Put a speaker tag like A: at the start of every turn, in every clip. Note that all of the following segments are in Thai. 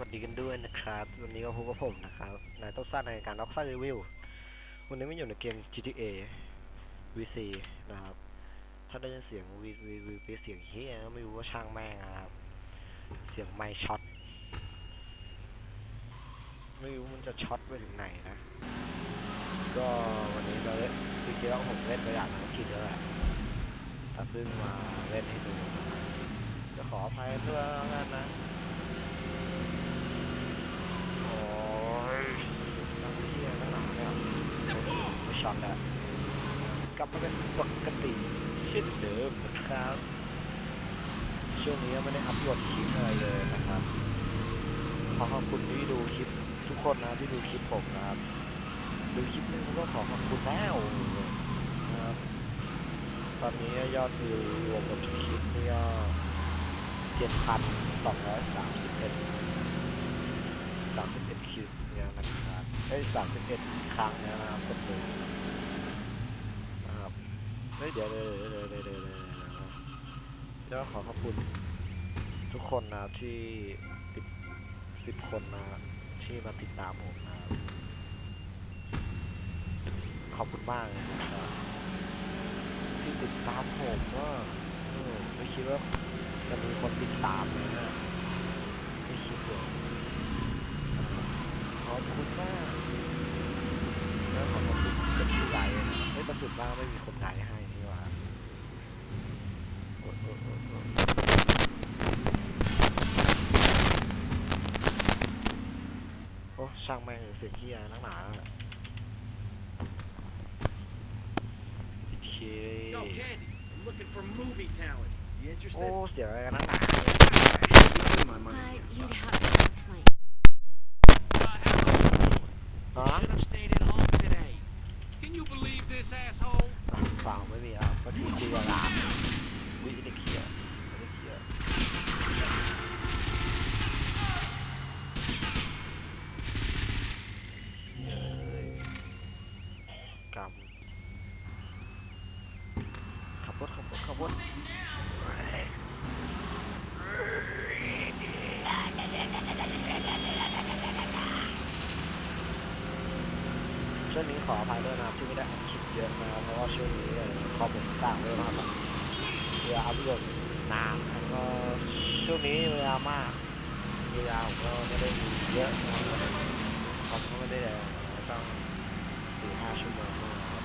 A: วัสดีกันด้วยนะครับ วันนี้ก็พบกับผมนะครับนายต้องสร้างในการล็อกซ่ารีวิววันนี้ไม่อยู่ในเกม GTA VC นะครับ ถ้าได้ยินเสียงวีวีวีวีเสียงเฮียไม่รู้ว่าช่างแม่งนะครับ เสียงไมค์ช็อต ไม่รู้มันจะช็อตไปถึงไหนนะ ก็วันนี้เราเล่นจริงๆแล้วผมเล่นไปอย่างภารกิจแล้วแหละแต่เพิ่งมาเล่นให้ดูจะขออภัยด้วยแล้วกันนะ โอ้ยนักเที่ยวตั้งหนาเนี่ยไม่ ช็อตแล้วกลับมาเป็นปกติเช่นเดิมนะครับ ช่วงนี้ไม่ได้อัพโหลดคลิปอะไรเลยนะครับ ขอขอบคุณที่ดูคลิปทุกคนนะที่ดูคลิปผมนะครับ ดูคลิปหนึงก็ขอขอบคุณแล้วนะครับตอนนี้ยอดวิวรวมกับทุกคลิปนี่ก็เจ็ดพันสองร้อยสามสิบเอ็ดสามสิบเอ็ดคิว เนี่ยนะครับเอ้ยสามสิบเอ็ดครั้งเนยนะครับก็คือนะครับเฮ้ยเดี๋ยวเดี๋ยวเดี๋ยวเดี๋ยวเดี๋ยวเดี๋ยวเดี๋ยวขอขอบคุณทุกคนนะครับที่ติดสิบคนนะที่มาติดตามผมนะครับขอบคุณมากเลยนะครับที่ติดตามผมว่าเออไม่คิดว่าจะมีคนติดตามเลยนะไม่คิดเลย กระสุนบ้างไม่มีคนไทนให้นี่หว่าโอ้ช่างแม่งเสียงเฮียนักหนาแล้โอ
B: เค
A: โอ้เสียงอะไรกันนักหนา
C: I, you'd have to my.
B: Uh,
A: huh? เปล่าไม่มีครับก็ที่คุยกับหลานวิเด็กเฮียเด็กเฮียเฮ้ยกำขับรถขับรถขับรถ ช่วงนี้ขออภัยด้วยนะครับที่ไม่ได้อัดคลิปเยอะนะครับเพราะว่าช่วงนี้คอมผมต่างเลยนะครับเวลาอัพโหลดนานแล้วก็ช่วงนี้เวลามากเวลาผมก็ไม่ได้มีเยอะนะครับคอมก็ไม่ได้ต้องสี่ห้าชั่วโมง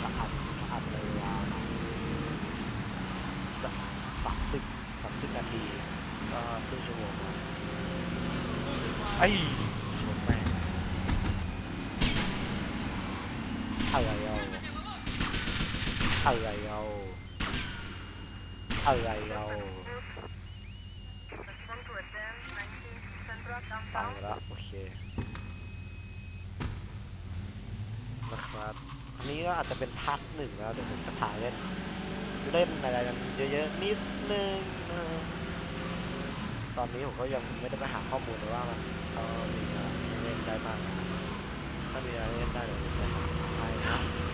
A: ถ้าอัดถ้าอัดในเวลาสักสามสิบสามสิบนาทีก็ครึ่งชั่วโมงไอ้ชนแม่ง อะไรเอา อะไรเอาอะไรเอาตายล้วโอเคนะครับอันนี้ก็อาจจะเป็นภาคหนึ่งแล้วเดี๋ยวผมจะถ่ายเล่นเล่นอะไรกันเยอะๆนิดนึงนะตอนนี้ผมก็ยังไม่ได้ไปหาข้อมูลเลยว่ามันเออมีอะไรเล่นได้บ้างนะครับถ้ามีอะไรเล่นได้เดี๋ยวผมจะหาให้นะ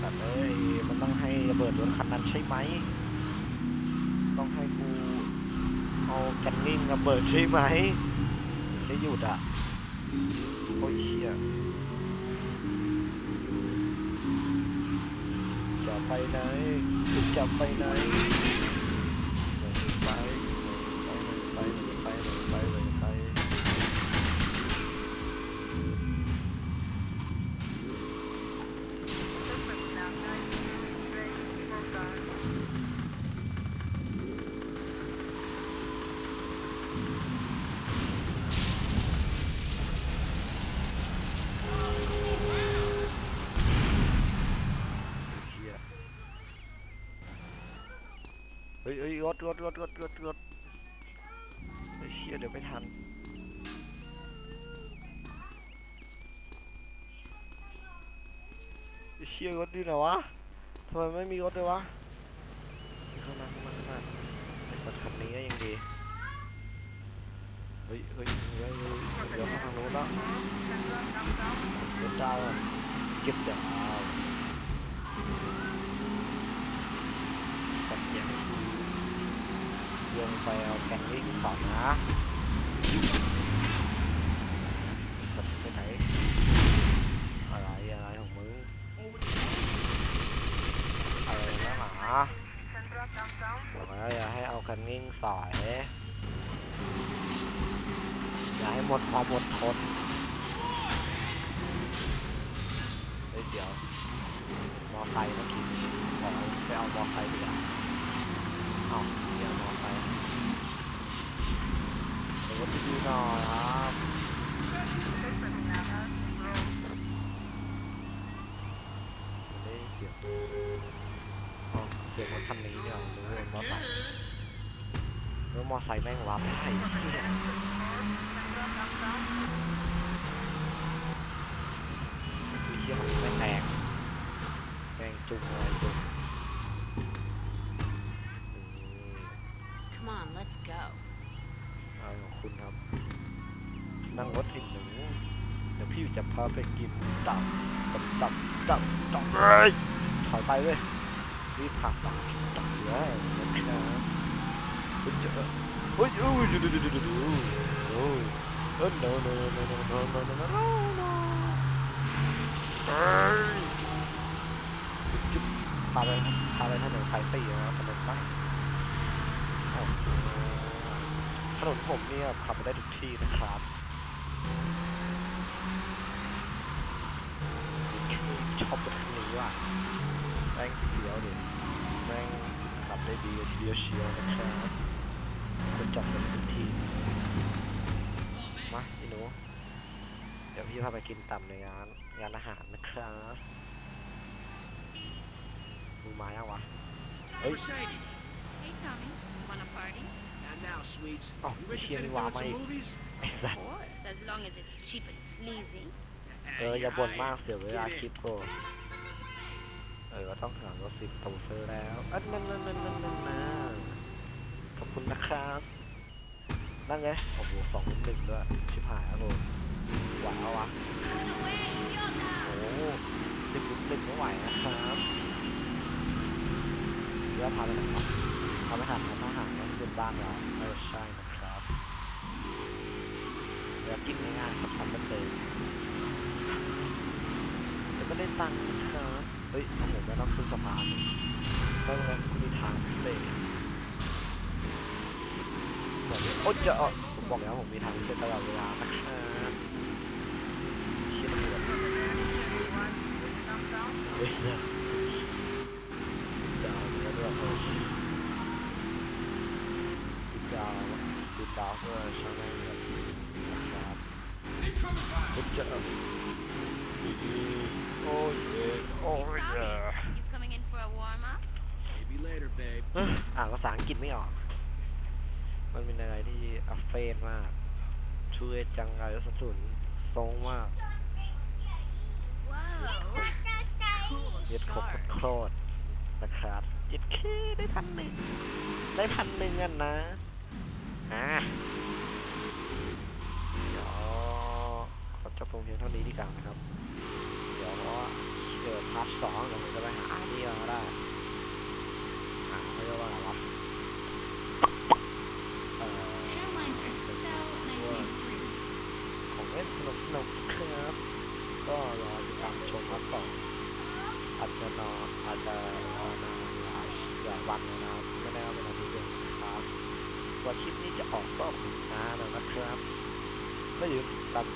A: สัตว์เอ้ยมันต้องให้ระเบิดรถคันนั้นใช่ไหม ต้องให้กูเอาแกันนิ่งระเบิดใช่ไหม จะหยุดอะ โอ้ยเชี่ยจะไปไหนจะไปไหน เฮ้ยเฮ้ยรถรถรถรถรถรถเชี่ยเดี๋ยวไม่ทันเชี่ยรถอยู่ไหนวะทำไมไม่มีรถเลยวะมีข้างหน้าข้างหน้าข้างหน้าไอสัตว์คันนี้ก็ยังดีเฮ้ยเฮ้ยเฮ้ยเดี๋ยวข้าทางโน้นแล้วรถดาวเก็บดาวสัตว์ยัง ลงไปเอาแกงวิ่งสอนนะสัตว์ไปไหนอะไรอะไรของมึงอะไรนะหมาบอกแล้วอย่าให้เอากันนิ่งสอยอย่าให้หมดความอดทนเฮ้ยเดี๋ยวมอไซค์เมื่อกี้บอไปเอามอไซค์ดีกว่าเอา เดี๋ยวไปดูหน่อยครับได้เสียงอ๋อเสียงรถคันนี้เนี่ยนึกว่ามอไซค์แล้วมอไซค์แม่งวาร์ปได้เนี่ยคือเชี่ยมันไม่แซงแม่งจุงอะไรจุงนี่
C: Come on, let's go.
A: อะไรของคุณครับ นั่งรถอีกหนึ่งเดี๋ยวพี่จะพาไปกินตับตับตับตับตับเฮ้ยถอยไปเว้ยรีบพาสาวกินตับเลยนะครับเจอเฮ้ยอู้ดูดูดูดูดูดูโอ้ยเออ no no no no no no no no no no no เฮ้ยจุ๊บพาไปพาไปถนนสายสี่นะครับถนนใต้โอ้โหถนนผมเนี่ยขับไปได้ทุกที่นะครับชอบรถคันนี้ว่ะแม่งเฟี้ยวดิแม่งขับได้ดีทีเดียวเชียวนะครับคนจอดรถทุกที่มาพี่หนูเดี๋ยวพี่พาไปกินต่ำในงานงานอาหารนะครับมึงมายังวะ Hey.
B: Mercedes.
C: Hey, Tommy. Wanna party?
B: And now, sweets.
A: Oh,
B: you
A: we
B: interested
A: hear
B: in
A: me while
B: doing some
A: my-
B: movies?
A: ไอ้สัต
C: Of
A: ว์
C: course, as long as it's cheap and sleazy.
A: เอออย่าบ่นมาก
B: Aye,
A: เสียเวลาคิดโกเออก็ต้องหารถสิบตูเซอร์แล้วอันนั้นนั่นนั่นนั่นนั่นนะขอบคุณนะครับนั่นไงโอ้โหสองหนึ่งด้วยชิบหายแล้วโดนไหวเอาวะโอ้สิบหนึ่งไม่ไหวนะครับเดี๋ยวพาไปไหนวะพาไปหาทานอาหารต้องเป็น บ้านเราเออใช่นะครับเดี๋ยวกินง่ายๆสับๆเติมๆแล้วก็ได้ตังค์นะครับเฮ้ยโอ้โหไม่ต้องขึ้นสะพานเพราะงั้นคุณมีทางพิเศษเหมือนโอ้จะเอาผมบอกแล้วผมมีทางพิเศษตลอดเวลานะครับเชี่ยเดือเฮ้ย จะโอ้ยโอ้ย
C: Tommy, you coming in for a warm up?
B: Maybe later, babe.
A: อ่านภาษาอังกฤษไม่ออก มันเป็นอะไรที่อัฟเฟนมากช่วยจังไรสะสุนทรงมาก
C: Whoa. Cool
A: เย็ดครบ
C: start.
A: โคตรนะครับเย็ดเคได้พันหนึ่งได้พันหนึ่งอะนะ อะเดี๋ยวขอจบลงเพียงเท่านี้ดีกว่านะครับ เดี๋ยวเพราะว่าเดี๋ยวพาร์ทสองเดี๋ยวผมจะไปหานี่ก็ได้หาเขาเรียกว่าอะไรวะเอ่อ
C: Airlines are so nice and free.
A: ของเล่นสนุกสนุกครับก็รอติดตามชมพาร์ทสองอาจจะนอนอาจจะรอนานหลายหลายวันเลยนะครับไม่แน่ว่าเป็นอาทิตย์เดียวครับ ส่วคลิปนี้จะออกก็ขุนนานแล้วนะครับก็อย่าลืมตาม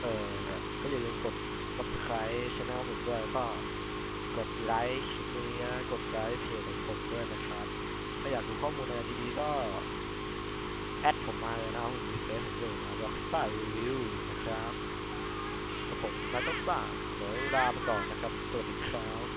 A: เอ่อก็อย่าลืมกด subscribe channel ผมด้วยก็กดไลค์คลิปนี้กดไลค์เพจของผมด้วยนะครับถ้าอยากดูข้อมูลอะไรดีๆก็แอดผมมาเลยนะผมมีเฟซผมอยู่นะล็อกซ่ารีวิวนะครับผมนัทซ่าขอลาไปก่อนนะครับ สวัสดีครับ